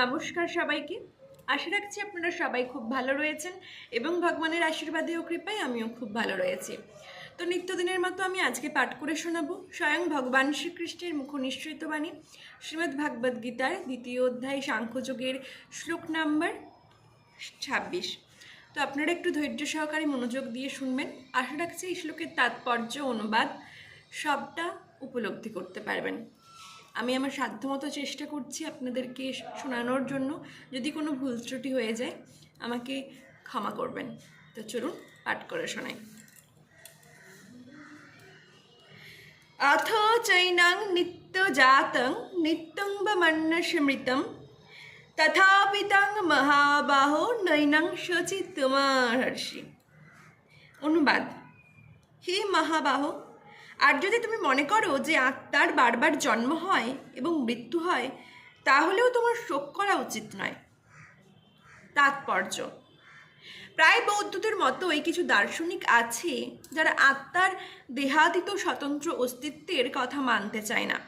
নমস্কার সবাইকে। আশা রাখছি আপনারা সবাই খুব ভালো রয়েছেন এবং ভগবানের আশীর্বাদে ও কৃপায় আমিও খুব ভালো রয়েছি। তো নিত্যদিনের মতো আমি আজকে পাঠ করে শোনাবো স্বয়ং ভগবান শ্রীকৃষ্ণের মুখ নিশ্চিত বাণী, শ্রীমদ্ ভাগবত গীতার দ্বিতীয় অধ্যায় সাংখ্যযোগের শ্লোক নাম্বার ছাব্বিশ। তো আপনারা একটু ধৈর্য সহকারে মনোযোগ দিয়ে শুনবেন। আশা রাখছি এই শ্লোকের তাৎপর্য, অনুবাদ সবটা উপলব্ধি করতে পারবেন। আমি আমার সাধ্যমতো চেষ্টা করছি আপনাদেরকে শোনানোর জন্য যদি কোনো ভুল ত্রুটি হয়ে যায় আমাকে ক্ষমা করবেন তো চলুন পাঠ করে শোনাই अथ चैनं नित्यजातं नित्यं वमन्नस्मृतं तथापि तं মহাবাহো নৈনং শচিতমহর্ষি অনুবাদ হে মহাবাহ আর যদি তুমি মনে করো যে আত্মার বারবার জন্ম হয় এবং মৃত্যু হয়, তাহলেও তোমার শোক করা উচিত নয়। তাৎপর্য। প্রায় বৌদ্ধদের মতোই কিছু দার্শনিক আছে যারা আত্মার দেহাতীত স্বতন্ত্র অস্তিত্বের কথা মানতে চায় না।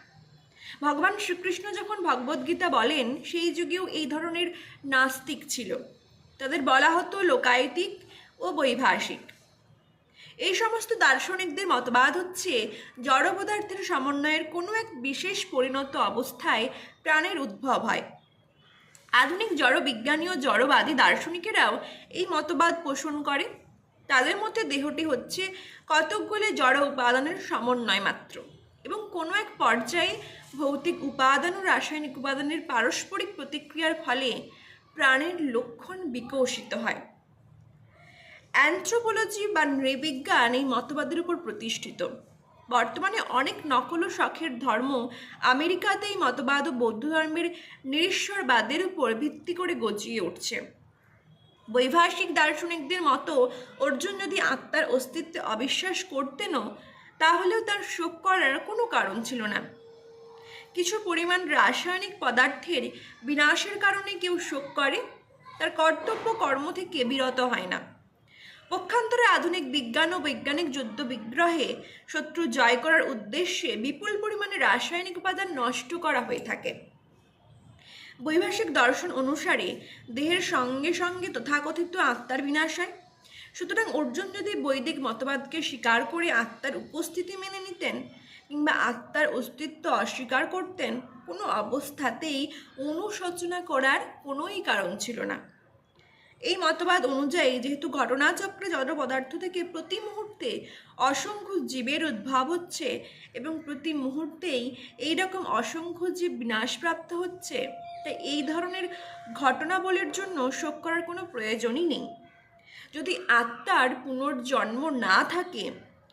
ভগবান শ্রীকৃষ্ণ যখন ভগবদ্গীতা বলেন, সেই যুগেও এই ধরনের নাস্তিক ছিল। তাদের বলা হতো লোকায়তিক ও বৈভাষিক। এই সমস্ত দার্শনিকদের মতবাদ হচ্ছে, জড় পদার্থের সমন্বয়ের কোনো এক বিশেষ পরিণত অবস্থায় প্রাণের উদ্ভব হয়। আধুনিক জড়বিজ্ঞানী ও জড়বাদী দার্শনিকেরাও এই মতবাদ পোষণ করে তাদের মধ্যে দেহটি হচ্ছে কতকগুলি জড় উপাদানের সমন্বয় মাত্র এবং কোনো এক পর্যায়ে ভৌতিক উপাদান ও রাসায়নিক উপাদানের পারস্পরিক প্রতিক্রিয়ার ফলে প্রাণের লক্ষণ বিকশিত হয়। অ্যান্থ্রোপোলজি বা নৃবিজ্ঞান এই মতবাদের উপর প্রতিষ্ঠিত। বর্তমানে অনেক নকল ও শখের ধর্ম আমেরিকাতে এই মতবাদ ও বৌদ্ধ ধর্মের নিরীশ্বরবাদের উপর ভিত্তি করে গজিয়ে উঠছে। বৈভাষিক দার্শনিকদের মতো অর্জুন যদি আত্মার অস্তিত্বে অবিশ্বাস করতেনও, তাহলেও তার শোক করার কোনো কারণ ছিল না। কিছু পরিমাণ রাসায়নিক পদার্থের বিনাশের কারণে কেউ শোক করে, তার কর্তব্য কর্ম থেকে বিরত হয় না। পক্ষান্তরে আধুনিক বিজ্ঞান ও বৈজ্ঞানিক যুদ্ধ বিগ্রহে শত্রু জয় করার উদ্দেশ্যে বিপুল পরিমাণে রাসায়নিক উপাদান নষ্ট করা হয়ে থাকে। বৈভাষিক দর্শন অনুসারে দেহের সঙ্গে সঙ্গে তথাকথিত আত্মার বিনাশ হয়। সুতরাং অর্জুন যদি বৈদিক মতবাদকে স্বীকার করে আত্মার উপস্থিতি মেনে নিতেন কিংবা আত্মার অস্তিত্ব অস্বীকার করতেন, কোনো অবস্থাতেই অনুশোচনা করার কোনোই কারণ ছিল না। এই মতবাদ অনুযায়ী যেহেতু ঘটনাচক্রে জড় পদার্থ থেকে প্রতি মুহূর্তে অসংখ্য জীবের উদ্ভব হচ্ছে এবং প্রতি মুহূর্তেই এই রকম অসংখ্য জীব বিনাশপ্রাপ্ত হচ্ছে, তাই এই ধরনের ঘটনাবলীর জন্য শোক করার কোনো প্রয়োজনই নেই। যদি আত্মার পুনর্জন্ম না থাকে,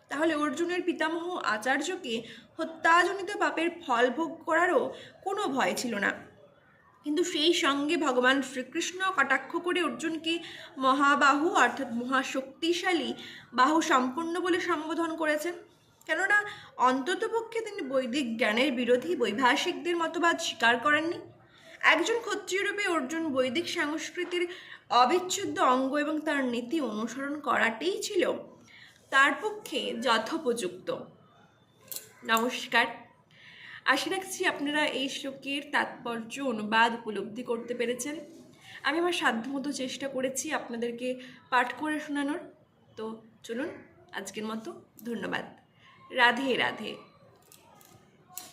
তাহলে অর্জুনের পিতামহ আচার্যকে হত্যাজনিত পাপের ফল ভোগ করারও কোনো ভয় ছিল না। কিন্তু সেই সঙ্গে ভগবান শ্রীকৃষ্ণ কটাক্ষ করে অর্জুনকে মহাবাহু অর্থাৎ মহাশক্তিশালী বাহু সম্পন্ন বলে সম্বোধন করেছেন? কেননা অন্ততপক্ষে তিনি বৈদিক জ্ঞানের বিরোধী বৈভাষিকদের মতবাদ স্বীকার করেননি। একজন ক্ষত্রিয়রূপে অর্জুন বৈদিক সংস্কৃতির অবিচ্ছেদ্য অঙ্গ এবং তার নীতি অনুসরণ করাটাই ছিল তার পক্ষে যথোপযুক্ত। নমস্কার। আশা রাখছি আপনারা এই শ্লোকের তাৎপর্য অনুবাদ উপলব্ধি করতে পেরেছেন। আমি আমার সাধ্যমতো চেষ্টা করেছি আপনাদেরকে পাঠ করে শোনানোর। তো চলুন, আজকের মতো ধন্যবাদ। রাধে রাধে।